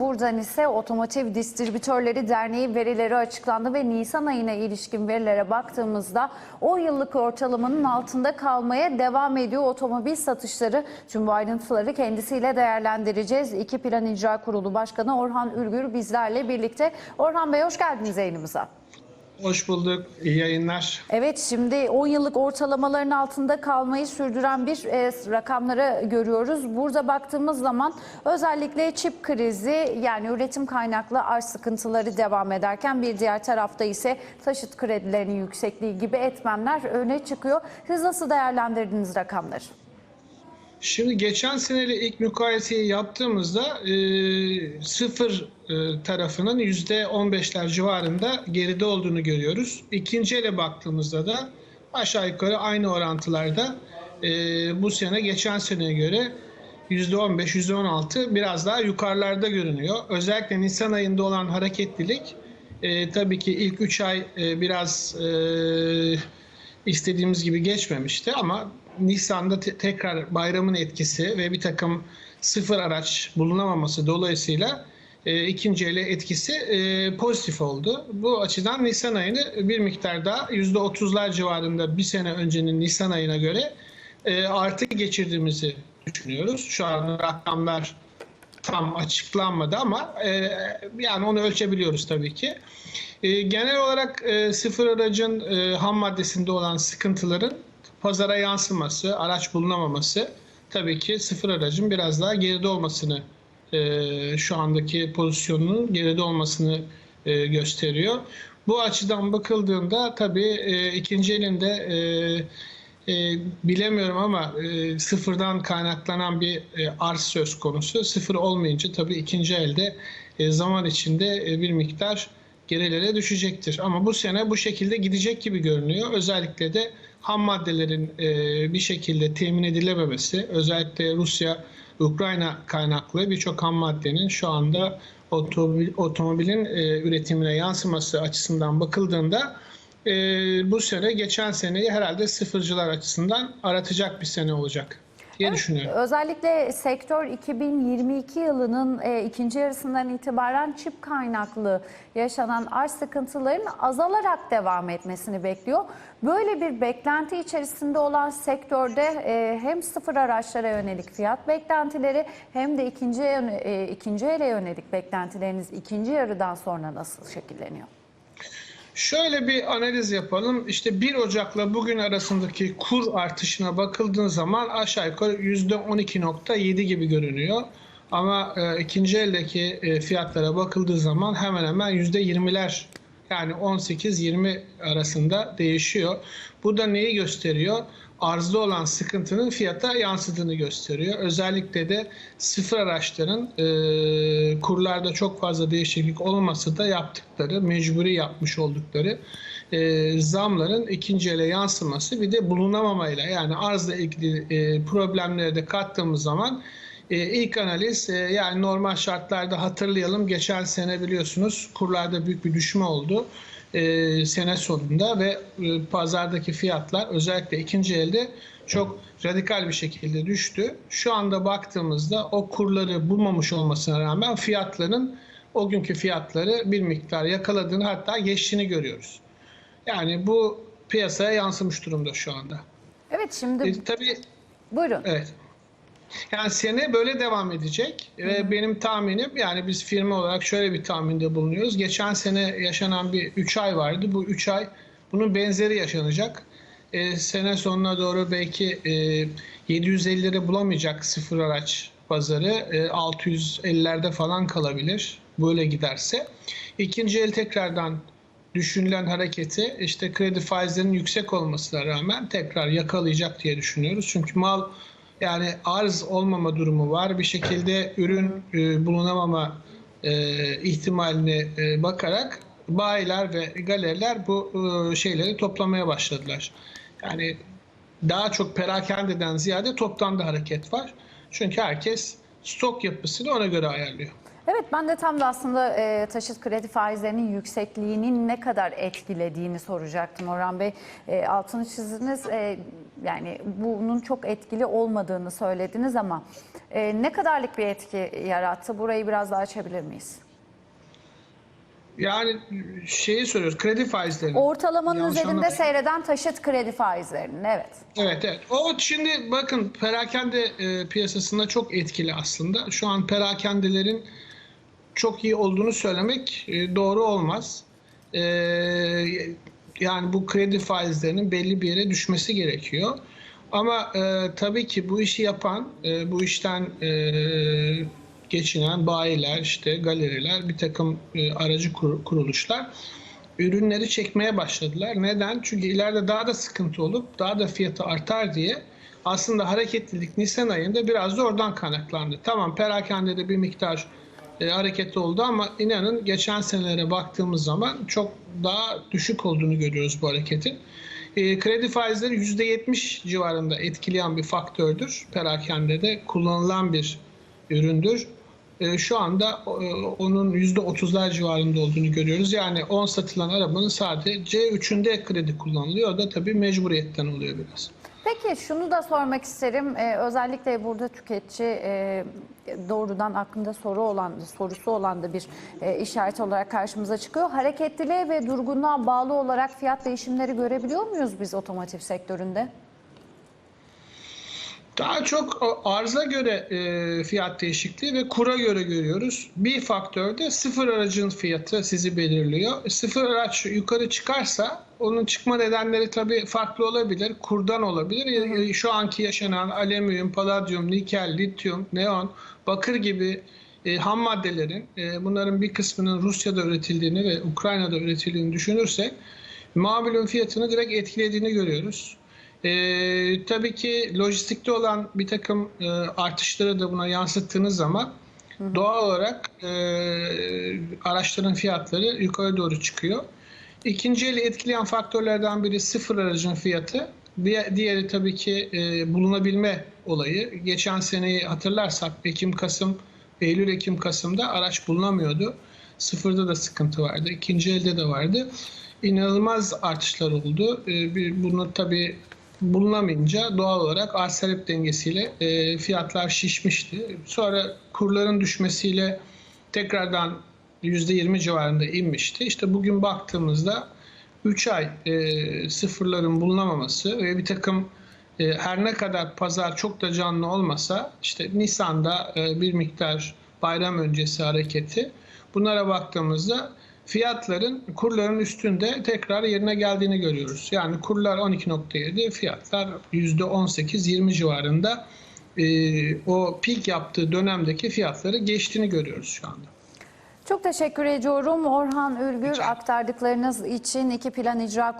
Buradan ise Otomotiv Distribütörleri Derneği verileri açıklandı ve Nisan ayına ilişkin verilere baktığımızda 10 yıllık ortalamanın altında kalmaya devam ediyor otomobil satışları. Tüm bu ayrıntıları kendisiyle değerlendireceğiz. İki Plan İcra Kurulu Başkanı Orhan Ülgür bizlerle birlikte. Orhan Bey hoş geldiniz yayınımıza. Hoş bulduk. İyi yayınlar. Evet şimdi 10 yıllık ortalamaların altında kalmayı sürdüren bir e, rakamları görüyoruz. Burada baktığımız zaman özellikle çip krizi yani üretim kaynaklı arz sıkıntıları devam ederken bir diğer tarafta ise taşıt kredilerinin yüksekliği gibi etmenler öne çıkıyor. Siz nasıl değerlendirdiniz rakamları? Şimdi geçen seneyle ilk mukayeseyi yaptığımızda e, sıfır e, tarafının yüzde 15'ler civarında geride olduğunu görüyoruz. İkinci ele baktığımızda da aşağı yukarı aynı orantılarda e, bu sene geçen seneye göre yüzde 15, yüzde 16 biraz daha yukarılarda görünüyor. Özellikle Nisan ayında olan hareketlilik e, tabii ki ilk 3 ay e, biraz e, istediğimiz gibi geçmemişti ama Nisan'da te- tekrar bayramın etkisi ve bir takım sıfır araç bulunamaması dolayısıyla e, ikinci ele etkisi e, pozitif oldu. Bu açıdan Nisan ayını bir miktar daha %30'lar civarında bir sene öncenin Nisan ayına göre e, artı geçirdiğimizi düşünüyoruz. Şu an rakamlar tam açıklanmadı ama e, yani onu ölçebiliyoruz tabii ki. E, genel olarak e, sıfır aracın e, ham maddesinde olan sıkıntıların pazara yansıması, araç bulunamaması tabii ki sıfır aracın biraz daha geride olmasını e, şu andaki pozisyonunun geride olmasını e, gösteriyor. Bu açıdan bakıldığında tabii e, ikinci elinde e, e, bilemiyorum ama e, sıfırdan kaynaklanan bir e, arz söz konusu. Sıfır olmayınca tabii ikinci elde e, zaman içinde e, bir miktar gerilere düşecektir. Ama bu sene bu şekilde gidecek gibi görünüyor. Özellikle de ham maddelerin e, bir şekilde temin edilememesi, özellikle Rusya, Ukrayna kaynaklı birçok ham maddenin şu anda otomobil, otomobilin e, üretimine yansıması açısından bakıldığında e, bu sene geçen seneyi herhalde sıfırcılar açısından aratacak bir sene olacak diye düşünüyorum. Özellikle sektör 2022 yılının e, ikinci yarısından itibaren çip kaynaklı yaşanan arz sıkıntılarının azalarak devam etmesini bekliyor. Böyle bir beklenti içerisinde olan sektörde e, hem sıfır araçlara yönelik fiyat beklentileri hem de ikinci e, ikinci ele yönelik beklentileriniz ikinci yarıdan sonra nasıl şekilleniyor? Şöyle bir analiz yapalım. İşte 1 Ocak'la bugün arasındaki kur artışına bakıldığı zaman aşağı yukarı %12.7 gibi görünüyor. Ama e, ikinci eldeki e, fiyatlara bakıldığı zaman hemen hemen %20'ler yani 18-20 arasında değişiyor. Bu da neyi gösteriyor? Arzda olan sıkıntının fiyata yansıdığını gösteriyor. Özellikle de sıfır araçların e, kurlarda çok fazla değişiklik olmasa da yaptıkları, mecburi yapmış oldukları e, zamların ikinci ele yansıması bir de bulunamamayla yani arzla ilgili e, problemlere de kattığımız zaman e, ilk analiz e, yani normal şartlarda hatırlayalım geçen sene biliyorsunuz kurlarda büyük bir düşme oldu e, sene sonunda ve e, pazardaki fiyatlar özellikle ikinci elde çok radikal bir şekilde düştü. Şu anda baktığımızda o kurları bulmamış olmasına rağmen fiyatların o günkü fiyatları bir miktar yakaladığını hatta geçtiğini görüyoruz. Yani bu piyasaya yansımış durumda şu anda. Evet şimdi E, tabii buyurun. Evet. Yani sene böyle devam edecek ve benim tahminim yani biz firma olarak şöyle bir tahminde bulunuyoruz. Geçen sene yaşanan bir 3 ay vardı. Bu 3 ay bunun benzeri yaşanacak. Ee, sene sonuna doğru belki e, 750'leri bulamayacak sıfır araç pazarı. E, 650'lerde falan kalabilir böyle giderse. İkinci el tekrardan düşünülen hareketi işte kredi faizlerinin yüksek olmasına rağmen tekrar yakalayacak diye düşünüyoruz. Çünkü mal yani arz olmama durumu var. Bir şekilde ürün e, bulunamama e, ihtimaline e, bakarak bayiler ve galeriler bu e, şeyleri toplamaya başladılar. Yani daha çok perakendeden ziyade toptan da hareket var. Çünkü herkes stok yapısını ona göre ayarlıyor. Evet ben de tam da aslında e, taşıt kredi faizlerinin yüksekliğinin ne kadar etkilediğini soracaktım Orhan Bey. E, altını çizdiniz e, yani bunun çok etkili olmadığını söylediniz ama e, ne kadarlık bir etki yarattı? Burayı biraz daha açabilir miyiz? Yani şeyi soruyoruz, kredi faizlerini. Ortalamanın Yanlış üzerinde anlamayın. seyreden taşıt kredi faizlerinin evet. Evet evet. O şimdi bakın perakende e, piyasasında çok etkili aslında. Şu an perakendelerin çok iyi olduğunu söylemek e, doğru olmaz. E, yani bu kredi faizlerinin belli bir yere düşmesi gerekiyor. Ama e, tabii ki bu işi yapan, e, bu işten e, geçinen bayiler, işte galeriler, bir takım e, aracı kur- kuruluşlar ürünleri çekmeye başladılar. Neden? Çünkü ileride daha da sıkıntı olup daha da fiyatı artar diye aslında hareketlilik Nisan ayında biraz da oradan kaynaklandı. Tamam perakendede bir miktar e, hareketli oldu ama inanın geçen senelere baktığımız zaman çok daha düşük olduğunu görüyoruz bu hareketin. E, kredi faizleri %70 civarında etkileyen bir faktördür. Perakendede kullanılan bir üründür. E, şu anda e, onun %30'lar civarında olduğunu görüyoruz. Yani 10 satılan arabanın sadece C3'ünde kredi kullanılıyor. O da tabii mecburiyetten oluyor biraz. Peki şunu da sormak isterim. Ee, özellikle burada tüketici e, doğrudan aklında soru olan, sorusu olan da bir e, işaret olarak karşımıza çıkıyor. Hareketliliğe ve durgunluğa bağlı olarak fiyat değişimleri görebiliyor muyuz biz otomotiv sektöründe? Daha çok o arıza göre e, fiyat değişikliği ve kura göre görüyoruz. Bir faktör de sıfır aracın fiyatı sizi belirliyor. Sıfır araç yukarı çıkarsa onun çıkma nedenleri tabii farklı olabilir. Kurdan olabilir. E, Şu anki yaşanan alüminyum, paladyum, nikel, lityum, neon, bakır gibi e, ham maddelerin e, bunların bir kısmının Rusya'da üretildiğini ve Ukrayna'da üretildiğini düşünürsek mamulün fiyatını direkt etkilediğini görüyoruz. Ee, tabii ki lojistikte olan bir takım e, artışları da buna yansıttığınız zaman doğal olarak e, araçların fiyatları yukarı doğru çıkıyor. İkinci eli etkileyen faktörlerden biri sıfır aracın fiyatı. Diğer- Diğeri tabii ki e, bulunabilme olayı. Geçen seneyi hatırlarsak Ekim, Kasım, Eylül, Ekim, Kasım'da araç bulunamıyordu. Sıfırda da sıkıntı vardı. İkinci elde de vardı. İnanılmaz artışlar oldu. E, bir- bunu tabii bulunamayınca doğal olarak arz talep dengesiyle e, fiyatlar şişmişti. Sonra kurların düşmesiyle tekrardan %20 civarında inmişti. İşte bugün baktığımızda 3 ay e, sıfırların bulunamaması ve bir takım e, her ne kadar pazar çok da canlı olmasa işte Nisan'da e, bir miktar bayram öncesi hareketi bunlara baktığımızda fiyatların kurların üstünde tekrar yerine geldiğini görüyoruz. Yani kurlar 12.7 fiyatlar %18-20 civarında e, o pik yaptığı dönemdeki fiyatları geçtiğini görüyoruz şu anda. Çok teşekkür ediyorum Orhan Ülgür Rica aktardıklarınız için iki plan icra